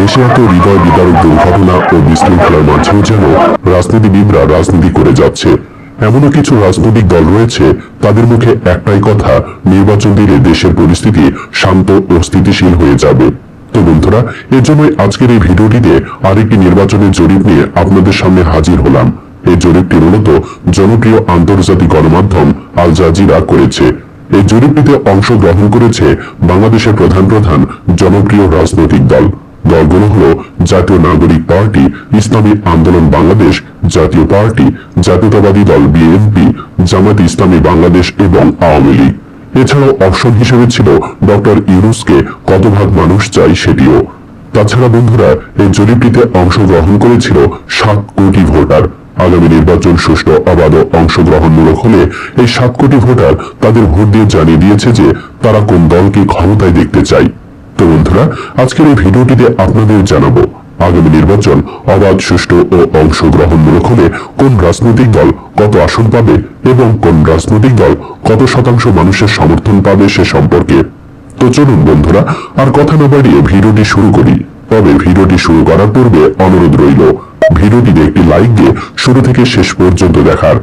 এত হৃদয় বিদারক দুর্ঘটনা ও বিশৃঙ্খলার মাঝেও যেন রাজনীতিবিদরা রাজনীতি করে যাচ্ছে। এমনও কিছু রাজনৈতিক দল রয়েছে, তাদের মুখে একটাই কথা, নির্বাচন দিলে দেশের পরিস্থিতি শান্ত ও স্থিতিশীল হয়ে যাবে। তো বন্ধুরা, এর জন্যই আজকের এই ভিডিওটিতে আরেকটি নির্বাচনের জরিপ নিয়ে আপনাদের সামনে হাজির হলাম। এই জরিপটি মূলত জনপ্রিয় আন্তর্জাতিক গণমাধ্যম আল জাজিরা করেছে। এই জরিপটিতে অংশগ্রহণ করেছে বাংলাদেশের প্রধান প্রধান জনপ্রিয় রাজনৈতিক দল। দলগুলো হল জাতীয় নাগরিক পার্টি, ইসলামী আন্দোলন বাংলাদেশ, জাতীয় পার্টি, জাতীয়তাবাদী দল বিএনপি, জামাত ইসলামী বাংলাদেশ এবং আওয়ামী লীগ। এছাড়াও অপশন হিসেবে ছিল ডক্টর ইউনুসকে কত ভাগ মানুষ চাই সেটিও। তাছাড়া বন্ধুরা, এই জরিপটিতে অংশগ্রহণ করেছিল সাত কোটি ভোটার। আগামী নির্বাচন সুষ্ঠু অবাধ অংশগ্রহণমূলক হলে এই সাত কোটি ভোটার তাদের ভোট দিয়ে জানিয়ে দিয়েছে যে তারা কোন দলকে ক্ষমতায় দেখতে চায়। তো বন্ধুরা, আজকের এই ভিডিওটিতে আপনাদের জানাব, আগামী নির্বাচন অবাধ, সুষ্ঠু ও অংশগ্রহণমূলক হলে কোন রাজনৈতিক দল কত আসন পাবে এবং কোন রাজনৈতিক দল কত শতাংশ মানুষের সমর্থন পাবে সে সম্পর্কে। তো চলুন বন্ধুরা, আর কথা না বাড়িয়ে ভিডিওটি শুরু করি। তবে ভিডিওটি শুরু করার পূর্বে অনুরোধ রইল, ভিডিওটিতে একটি লাইক দিয়ে শুরু থেকে শেষ পর্যন্ত দেখার।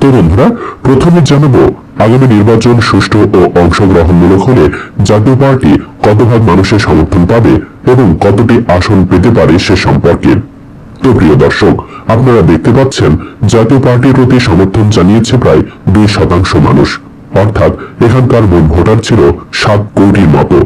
তো বন্ধুরা প্রথমে জানাব, আগামী নির্বাচন সুষ্ঠু ও অংশগ্রহণমূলক হলে জাতীয় পার্টি কত ভাগ মানুষের সমর্থন পাবে এবং কতটি আসন পেতে পারে সে সম্পর্কে। তো প্রিয় দর্শক, আপনারা দেখতে পাচ্ছেন, জাতীয় পার্টির প্রতি সমর্থন জানিয়েছে প্রায় দুই শতাংশ মানুষ। অর্থাৎ এখানকার মোট ভোটার ছিল সাত কোটির মতো।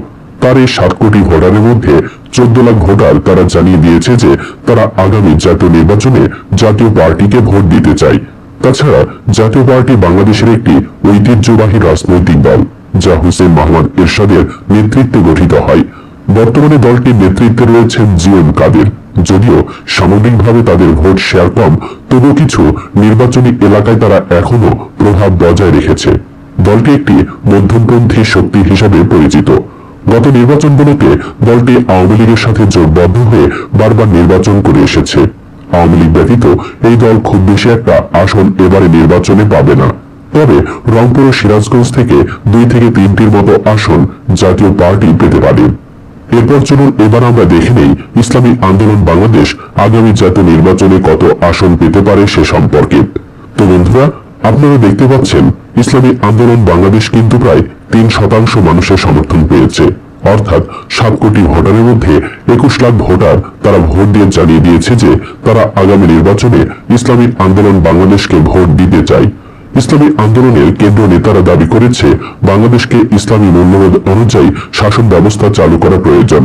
তার এই সাত কোটি ভোটারের মধ্যে চোদ্দ লাখ ভোটার তারা জানিয়ে দিয়েছে যে তারা আগামী জাতীয় নির্বাচনে জাতীয় পার্টিকে ভোট দিতে চায়। তাছাড়া জাতীয় পার্টি বাংলাদেশের একটি ঐতিহ্যবাহী রাজনৈতিক দল, যা হুসেন মোহাম্মদ এরশাদের নেতৃত্বে গঠিত হয়। বর্তমানে দলটির নেতৃত্বে রয়েছেন জিওম কাদের। যদিও সামগ্রিকভাবে তাদের ভোট শেয়ার কম, তবু কিছু নির্বাচনী এলাকায় তারা এখনও প্রভাব বজায় রেখেছে। দলটি একটি মধ্যমপন্থী শক্তি হিসাবে পরিচিত। গত নির্বাচনগুলোতে দলটি আওয়ামী লীগের সাথে জোটবদ্ধ হয়ে বারবার নির্বাচন করে এসেছে। আওয়ামী লীগ ব্যতীত এই দল খুব বেশি একটা আসন এবারে নির্বাচনে পাবে না। তবে রংপুর সিরাজগঞ্জ থেকে দুই থেকে তিনটির মতো আসন জাতীয় পার্টি পেতে পারে। এরপর চলুন, এবার আমরা দেখে নেই ইসলামী আন্দোলন বাংলাদেশ আগামী জাতীয় নির্বাচনে কত আসন পেতে পারে সে সম্পর্কে। তো বন্ধুরা, আপনারা দেখতে পাচ্ছেন, ইসলামী আন্দোলন বাংলাদেশ কিন্তু প্রায় তিন শতাংশ মানুষের সমর্থন পেয়েছে। অর্থাৎ সাত কোটি ভোটারের মধ্যে একুশ লাখ ভোটার তারা ভোট দিয়ে জানিয়ে দিয়েছে যে তারা আগামী নির্বাচনে ইসলামী আন্দোলন বাংলাদেশকে ভোট দিতে চায়। ইসলামী আন্দোলনের কেন্দ্র নেতারা দাবি করেছে, বাংলাদেশকে ইসলামী মূল্যবোধ অনুযায়ী শাসন ব্যবস্থা চালু করা প্রয়োজন।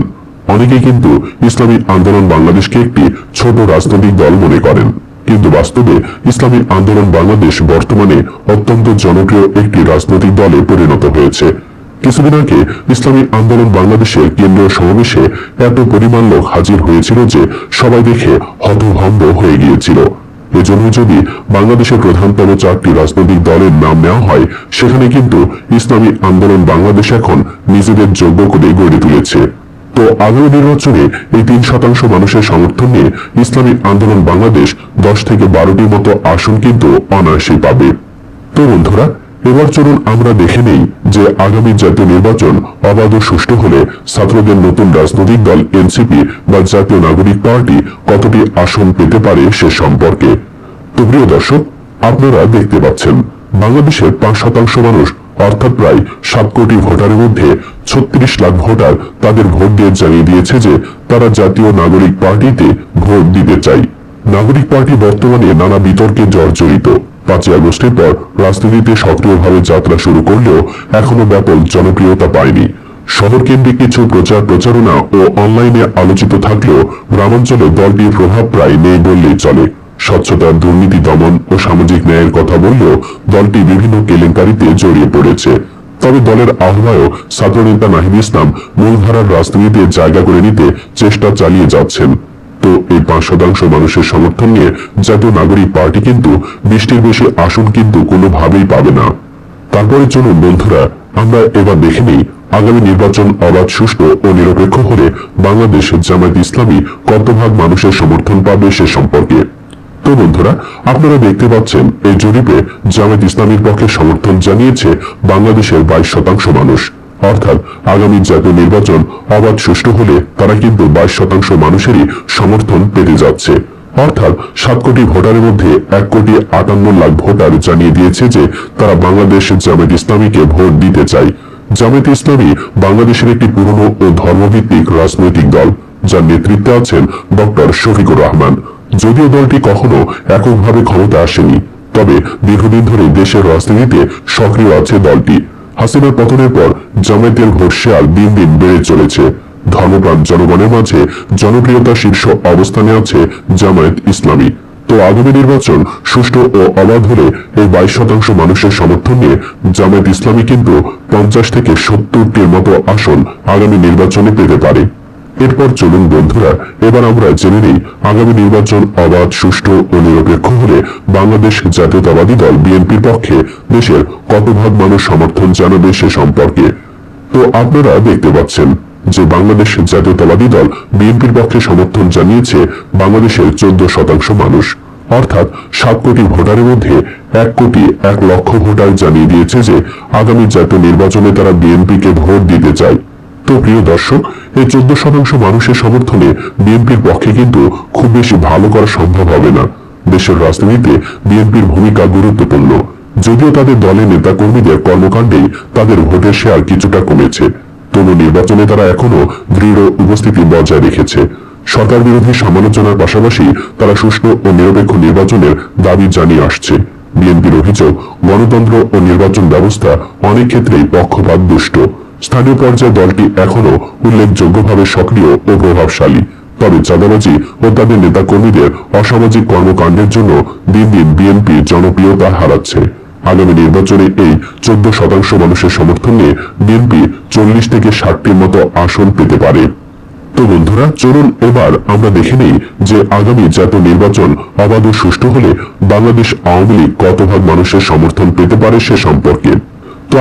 অনেকে কিন্তু ইসলামী আন্দোলন বাংলাদেশকে একটি ছোট রাজনৈতিক দল মনে করেন। কিন্তু বাস্তবে ইসলামী আন্দোলন বাংলাদেশ বর্তমানে অত্যন্ত জনপ্রিয় একটি রাজনৈতিক দলে পরিণত হয়েছে। কিছুদিন আগে ইসলামী আন্দোলন বাংলাদেশের কেন্দ্রীয় সমাবেশে এত পরিমাণ লোক হাজির হয়েছিল যে সবাই দেখে হতভম্ব হয়ে গিয়েছিল। এজন্য যদি বাংলাদেশের প্রধানতম চারটি রাজনৈতিক দলের নাম নেওয়া হয়, সেখানে কিন্তু ইসলামী আন্দোলন বাংলাদেশ এখন নিজেদের যোগ্য করে গড়ে তুলেছে। তো আগামী নির্বাচনে এই তিন শতাংশ মানুষের সমর্থন নিয়ে ইসলামী আন্দোলন বাংলাদেশ দশ থেকে বারোটির মতো আসন কিন্তু অনায়াসেই পাবে। তো বন্ধুরা এবার চলুন আমরা দেখে নেই যে আগামী জাতীয় নির্বাচন অবাধ ও সুষ্ঠু হলে ছাত্রদের নতুন রাজনৈতিক দল এনসিপি বা জাতীয় নাগরিক পার্টি কতটি আসন পেতে পারে সে সম্পর্কে। তো প্রিয় দর্শক, আপনারা দেখতে পাচ্ছেন, বাংলাদেশের পাঁচ শতাংশ মানুষ, অর্থাৎ প্রায় সাত কোটি ভোটারের মধ্যে ছত্রিশ লাখ ভোটার তাদের ভোট দিয়ে জানিয়ে দিয়েছে যে তারা জাতীয় নাগরিক পার্টিতে ভোট দিতে চায়। নাগরিক পার্টি বর্তমানে নানা বিতর্কে জর্জরিত। পাঁচই আগস্টের পর রাজনীতিতে সক্রিয়ভাবে যাত্রা শুরু করলেও এখনও ব্যাপক জনপ্রিয়তা পায়নি। শহর কেন্দ্রিক কিছু প্রচার প্রচারণা ও অনলাইনে আলোচিত থাকলেও গ্রামাঞ্চলে দলটির প্রভাব প্রায় নেই বললেই চলে। স্বচ্ছতা, দুর্নীতি, দমন ও সামাজিক ন্যায়ের কথা বললেও দলটি বিভিন্ন কেলেঙ্কারিতে জড়িয়ে পড়েছে। তবে দলের আহ্বায়ক ছাত্রনেতা নাহিদ ইসলাম মূলধারার রাজনীতিতে জায়গা করে নিতে চেষ্টা চালিয়ে যাচ্ছেন। তো এই পাঁচ শতাংশ মানুষের সমর্থন নিয়ে জাতীয় নাগরিক পার্টি কিন্তু বৃষ্টির বেশি আসন কিন্তু কোনোভাবেই পাবে না। তারপরে চলুন বন্ধুরা, আমরা এবার দেখে নিই আগামী নির্বাচন অবাধ, সুষ্ঠু ও নিরপেক্ষ হলে বাংলাদেশ জামায়াত ইসলামী কত ভাগ মানুষের সমর্থন পাবে সে সম্পর্কে। তো বন্ধুরা, আপনারা দেখতে পাচ্ছেন এই জরিপে জামায়াত ইসলামীর পক্ষে সমর্থন জানিয়েছে বাংলাদেশের বাইশ শতাংশ মানুষ। অর্থাৎ আগামী জাতীয় নির্বাচন অবাধ সুষ্ঠু হলে তারা কিন্তু বাইশ শতাংশ মানুষেরই সমর্থন পেতে যাচ্ছে। অর্থাৎ সাত কোটি ভোটারের মধ্যে এক কোটি আটান্ন লাখ ভোটার জানিয়ে দিয়েছে যে তারা বাংলাদেশ জামায়াত ইসলামীকে ভোট দিতে চায়। জামায়াত ইসলামী বাংলাদেশের একটি পুরনো ও ধর্মভিত্তিক রাজনৈতিক দল, যার নেতৃত্বে আছেন ডক্টর শফিকুর রহমান। যদিও দলটি কখনো এককভাবে ক্ষমতা আসেনি, তবে দীর্ঘদিন ধরে দেশের রাজনীতিতে সক্রিয় আছে দলটি। হাসিনার পতনের পর জামায়াতের ঘোষিয়াল দিন দিন বেড়ে চলেছে। ধর্মপ্রাণ জনগণের মাঝে জনপ্রিয়তা শীর্ষ অবস্থানে আছে জামায়াত ইসলামী। তো আগামী নির্বাচন সুষ্ঠু ও অবাধ হলে এই বাইশ শতাংশ মানুষের সমর্থন নিয়ে জামায়াত ইসলামী কিন্তু পঞ্চাশ থেকে সত্তরটির মতো আসন আগামী নির্বাচনে পেতে পারে। এরপর চলুন বন্ধুরা, এবার আমরা জেনে নিই আগামী নির্বাচন অবাধ, সুষ্ঠু ও নিরপেক্ষ হলে বাংলাদেশ জাতীয়তাবাদী দল বিএনপির পক্ষে দেশের কত ভাগ মানুষ সমর্থন জানাবে সে সম্পর্কে। তো আপনারা দেখতে পাচ্ছেন যে বাংলাদেশ জাতীয়তাবাদী দল বিএনপির পক্ষে সমর্থন জানিয়েছে বাংলাদেশের চোদ্দ শতাংশ মানুষ। অর্থাৎ সাত কোটি ভোটারের মধ্যে এক কোটি এক লক্ষ ভোটার জানিয়ে দিয়েছে যে আগামী জাতীয় নির্বাচনে তারা বিএনপিকে ভোট দিতে চায়। তো প্রিয় দর্শক এই চোদ্দ শতাংশ মানুষের সমর্থনে বিএনপির পক্ষে কিন্তু খুব বেশি ভালো করা সম্ভব হবে না। দেশের রাজনীতিতে বিএনপির ভূমিকা গুরুত্বপূর্ণ। যদিও তাদের দলের নেতা কর্মীদের কর্মকাণ্ডেই তাদের ভোটের শেয়ার কিছুটা কমেছে। তবু নির্বাচনে তারা এখনও দৃঢ় উপস্থিতি বজায় রেখেছে। সরকার বিরোধী সমালোচনার পাশাপাশি তারা সুষ্ঠু ও নিরপেক্ষ নির্বাচনের দাবি জানিয়ে আসছে। বিএনপির অভিযোগ, গণতন্ত্র ও নির্বাচন ব্যবস্থা অনেক ক্ষেত্রেই পক্ষপাত দুষ্ট স্থানীয় পর্যায়ে দলটি এখনও উল্লেখযোগ্যভাবে সক্রিয় ও প্রভাবশালী। তবে চাঁদাবাজি ও তাদের নেতাকর্মীদের অসামাজিক কর্মকাণ্ডের জন্য দিন দিন বিএনপি জনপ্রিয়তা হারাচ্ছে। আগামী নির্বাচনে এই চোদ্দ শতাংশ মানুষের সমর্থন নিয়ে বিএনপি চল্লিশ থেকে ষাটটির মতো আসন পেতে পারে। তো বন্ধুরা, চলুন এবার আমরা দেখে নেই যে আগামী জাতীয় নির্বাচন অবাধ ও সুষ্ঠু হলে বাংলাদেশ আওয়ামী লীগ কত ভাগ মানুষের সমর্থন পেতে পারে সে সম্পর্কে।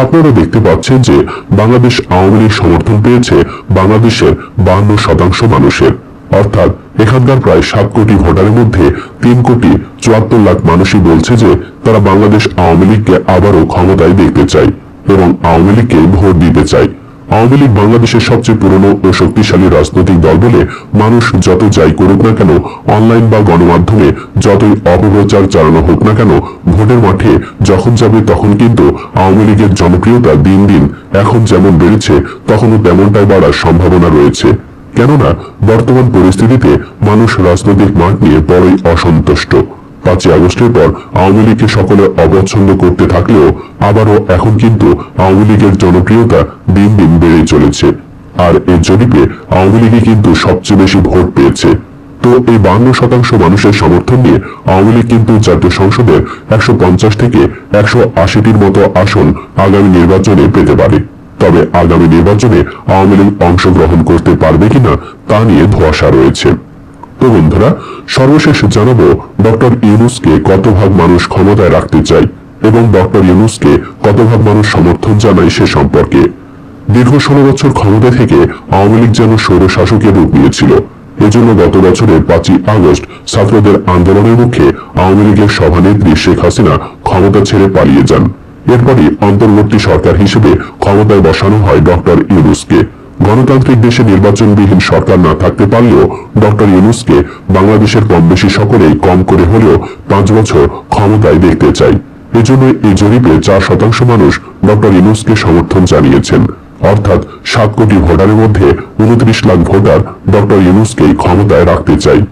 আপনারা দেখতে পাচ্ছেন যে বাংলাদেশ আওয়ামী লীগ সমর্থন পেয়েছে বাংলাদেশের বান্ন শতাংশ মানুষের। অর্থাৎ এখানকার প্রায় সাত কোটি ভোটারের মধ্যে তিন কোটি চুয়াত্তর লাখ মানুষই বলছে যে তারা বাংলাদেশ আওয়ামী লীগকে আবারও ক্ষমতায় দেখতে চায় এবং আওয়ামী লীগকে ভোট দিতে চায়। আওয়ামী লীগ বাংলাদেশের সবচেয়ে পুরনো ও শক্তিশালী রাজনৈতিক দল বলে মানুষ যত যাই করুক না কেন, অনলাইন বা গণমাধ্যমে যতই অপপ্রচার চালানো হোক না কেন, ভোটের মাঠে যখন যাবে তখন কিন্তু আওয়ামী লীগের জনপ্রিয়তা দিন দিন এখন যেমন বেড়েছে, তখনও তেমনটাই বাড়ার সম্ভাবনা রয়েছে। কেননা, বর্তমান পরিস্থিতিতে মানুষ রাজনৈতিক মাঠ নিয়ে বড়ই অসন্তুষ্ট। পাঁচই আগস্টের পর আওয়ামী লীগকে সকলে অপছন্দ করতে থাকলেও আবারও এখন কিন্তু আওয়ামী লীগের জনপ্রিয়তা দিন দিন বেড়ে চলেছে। আর এই জরিপে আওয়ামী লীগই কিন্তু সবচেয়ে বেশি ভোট পেয়েছে। তো এই বান্ন শতাংশ মানুষের সমর্থন নিয়ে আওয়ামী লীগ কিন্তু জাতীয় সংসদের একশো পঞ্চাশ থেকে একশো আশিটির মতো আসন আগামী নির্বাচনে পেতে পারে। তবে আগামী নির্বাচনে আওয়ামী লীগ অংশগ্রহণ করতে পারবে কিনা তা নিয়ে ধোয়াশা রয়েছে। তো বন্ধুরা, সর্বশেষ জানাব ডক্টর ইউনুসকে কত ভাগ মানুষ ক্ষমতায় রাখতে চায় এবং ডক্টর ইউনুসকে কত ভাগ মানুষ সমর্থন জানায় সে সম্পর্কে। দীর্ঘ ষোলো বছর ক্ষমতা থেকে আওয়ামী লীগ যেন সৌর শাসকের রূপ নিয়েছিল। এজন্য গত বছরের পাঁচই আগস্ট ছাত্রদের আন্দোলনের মুখে আওয়ামী লীগের সভানেত্রী শেখ হাসিনা ক্ষমতা ছেড়ে পালিয়ে যান। এরপরই অন্তর্বর্তী সরকার হিসেবে ক্ষমতায় বসানো হয় ডক্টর ইউনুসকে। গণতান্ত্রিক দেশে নির্বাচনবিহীন সরকার না থাকতে পারলেও ডক্টর ইউনুসকে বাংলাদেশের কম বেশি সকলেই কম করে হলেও পাঁচ বছর ক্ষমতায় দেখতে চাই। এজন্য এই জরিপে চার শতাংশ মানুষ ডক্টর ইউনুসকে সমর্থন জানিয়েছেন। অর্থাৎ সাত কোটি ভোটারের মধ্যে উনত্রিশ লাখ ভোটার ডক্টর ইউনুসকেই ক্ষমতায় রাখতে চাই।